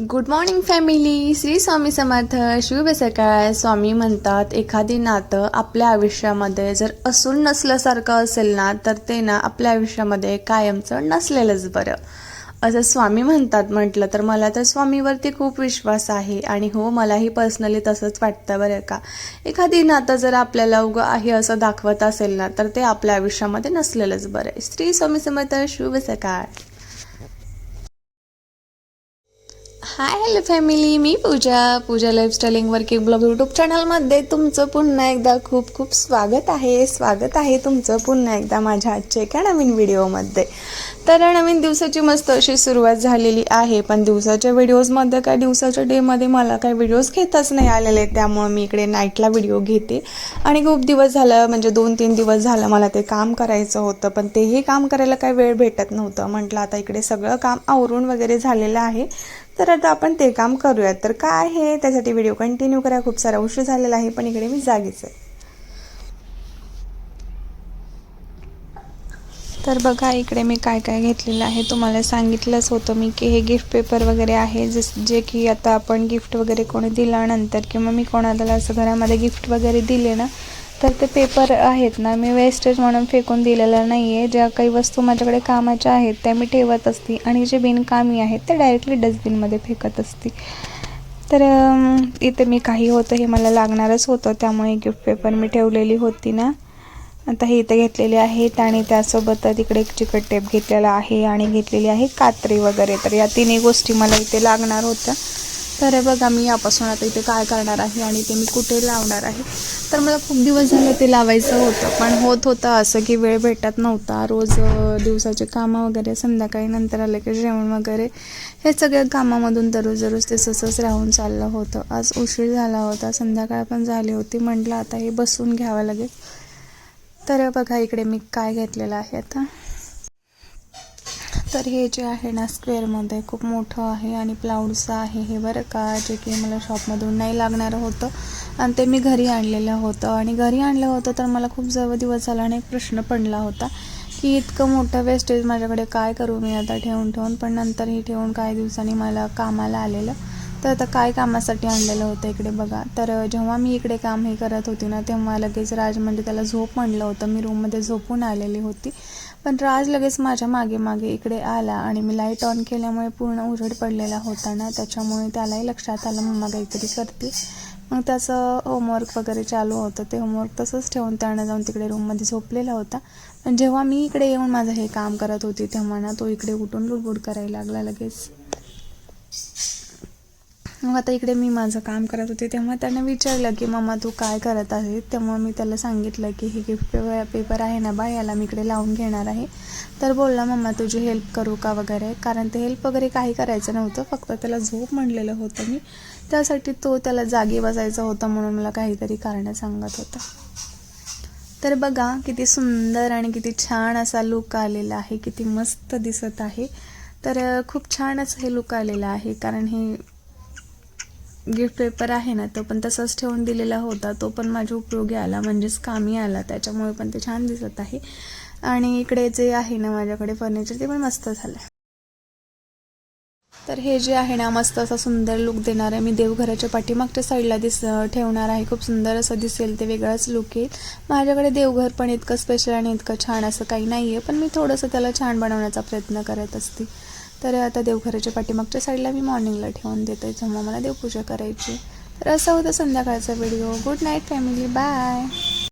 Good morning family Shri Swami Samarth शुभ सकाळ. स्वामी म्हणतात एखादी नातं आपल्या आयुष्यामध्ये जर असून नसल्यासारखं असेल ना तर ते ना आपल्या आयुष्यामध्ये कायमचं नसलेलंच बरं. असं स्वामी म्हणतात म्हटलं तर मला तर स्वामीवरती खूप विश्वास आहे. आणि हो मलाही पर्सनली तसंच वाटतं बरं का. एखादी नातं जर आपल्याला उगं आहे असं दाखवत असेल ना तर ते आपल्या आयुष्यामध्ये नसलेलंच बरं आहे. श्री स्वामी समर्थ शुभ सकाळ. हाय हॅलो फॅमिली मी Pooja. Pooja lifestyling working blog YouTube चॅनलमध्ये तुमचं पुन्हा एकदा खूप खूप स्वागत आहे. स्वागत आहे तुमचं पुन्हा एकदा माझ्या आजच्या एका नवीन व्हिडिओमध्ये तर नवीन दिवसाची मस्त अशी सुरुवात झालेली आहे पण दिवसाच्या व्हिडिओजमध्ये काय दिवसाच्या डेमध्ये मला काय व्हिडिओज घेताच नाही आलेले त्यामुळं मी इकडे नाईटला व्हिडिओ घेते. आणि खूप दिवस झालं म्हणजे दोन तीन दिवस झालं मला ते काम करायचं होतं पण तेही काम करायला काही वेळ भेटत नव्हतं. म्हटलं आता इकडे सगळं काम आवरून वगैरे झालेलं आहे. तर आता आपण ते काम करूयात. तर काय आहे? त्यासाठी व्हिडिओ कंटिन्यू करा. खूप सारा उशीर झालेला आहे पण इकडे मी जागीच आहे. तर बघा इकडे मी काय काय घेतलेलं आहे. तुम्हाला सांगितलंच होतं मी की हे गिफ्ट पेपर वगैरे आहे. जस जे की आता आपण गिफ्ट वगैरे कोणी दिल्यानंतर किंवा मी कोणाला असं घरामध्ये गिफ्ट वगैरे दिले ना तर ते पेपर आहेत ना मी वेस्टेज म्हणून फेकून दिलेलं नाही आहे ज्या काही वस्तू माझ्याकडे कामाच्या आहेत त्या मी ठेवत असते. आणि जे बिनकामी आहेत ते डायरेक्टली डस्टबिनमध्ये फेकत असते. तर इथे मी काही होतं हे मला लागणारच होतं. त्यामुळे गिफ्ट पेपर मी ठेवलेली होती ना. आता हे इथे घेतलेले आहेत आणि त्यासोबत तिकडे एक चिकट टेप घेतलेला आहे आणि घेतलेली आहे कात्री वगैरे. तर या तिन्ही गोष्टी मला इथे लागणार होत्या. तर बघा मी यापासून आता इथे काय करणार आहे आणि ते मी कुठे लावणार आहे. तर मला खूप दिवस झालं ते लावायचं होतं पण होत होतं असं की वेळ भेटत नव्हता. रोज दिवसाचे कामं वगैरे संध्याकाळी नंतर आले की जेवण वगैरे. हे सगळ्या कामामधून दररोज दररोज ते ससंच राहून चाललं होतं. आज उशीर झाला होता संध्याकाळ पण झाली होती. म्हटलं आता हे बसून घ्यावं लागेल. तर बघा इकडे मी काय घेतलेलं आहे आता. तर हे जे आहे ना स्क्वेअरमध्ये खूप मोठं आहे आणि प्लाऊडचं आहे हे बरं का जे की मला शॉपमधून नाही लागणारं होतं. आणि ते मी घरी आणलेलं होतं. आणि घरी आणलं होतं तर मला खूप जवळ दिवस झाला आणि एक प्रश्न पडला होता की इतकं मोठं वेस्टेज माझ्याकडे काय करू मी आता ठेवून ठेवून पण नंतर हे ठेवून काही दिवसांनी मला कामाला आलेलं. तर आता काय कामासाठी आणलेलं होतं इकडे बघा. तर जेव्हा मी इकडे काम हे करत होती ना तेव्हा लगेच राज म्हणजे त्याला झोप म्हणलं होतं. मी रूममध्ये झोपून आलेली होती. पण राज लगेच माझ्या मागे मागे इकडे आला आणि मी लाइट ऑन केल्यामुळे पूर्ण उजड पडलेला होता ना. त्याच्यामुळे त्यालाही लक्षात आलं मम्मा काहीतरी करते मग त्याचं होमवर्क वगैरे चालू होतं. ते होमवर्क तसंच ठेवून त्यानं जाऊन तिकडे रूममध्ये झोपलेला होता. पण जेव्हा मी इकडे येऊन माझं हे काम करत होती तेव्हा ना तो इकडे उठून लुडबुड करायला लागला लगेच. मग आता इकडे मी माझं काम करत होते तेव्हा त्यानं विचारलं की मम्मा तू काय करत आहे? तेव्हा मी त्याला सांगितलं की हे गिफ्ट पेपर पेपर आहे ना बा याला मी इकडे लावून घेणार आहे. तर बोलला मम्मा तुझी हेल्प करू का वगैरे? कारण ते हेल्प वगैरे काही करायचं नव्हतं फक्त त्याला झोप म्हणलेलं होतं मी. त्यासाठी तो त्याला जागी बसायचा होता म्हणून मला काहीतरी कारणं सांगत होता. तर बघा किती सुंदर आणि किती छान असा लुक आलेला आहे किती मस्त दिसत आहे. तर खूप छान असं हे लुक आलेलं आहे कारण हे गिफ्ट पेपर आहे ना तो पण तसाच ठेवून दिलेला होता. तो पण माझ्या उपयोगी आला म्हणजेच कामी आला. त्याच्यामुळे पण ते छान दिसत आहे. आणि इकडे जे आहे ना माझ्याकडे फर्निचर ते पण मस्त झालं तर हे जे आहे ना मस्त असा सुंदर लुक देणार आहे मी देवघराच्या पाठीमागच्या साईडला दिस ठेवणार आहे. खूप सुंदर असं दिसेल ते वेगळाच लुक येईल. माझ्याकडे देवघर पण इतकं स्पेशल आणि इतकं छान असं काही नाही आहे पण मी थोडंसं त्याला छान बनवण्याचा प्रयत्न करत असते. तर आता देवघराच्या पाठीमागच्या साईडला मी मॉर्निंगला ठेवून देते. जेव्हा मला देवपूजा करायची तर असं होतं संध्याकाळचा video. Good night family. Bye.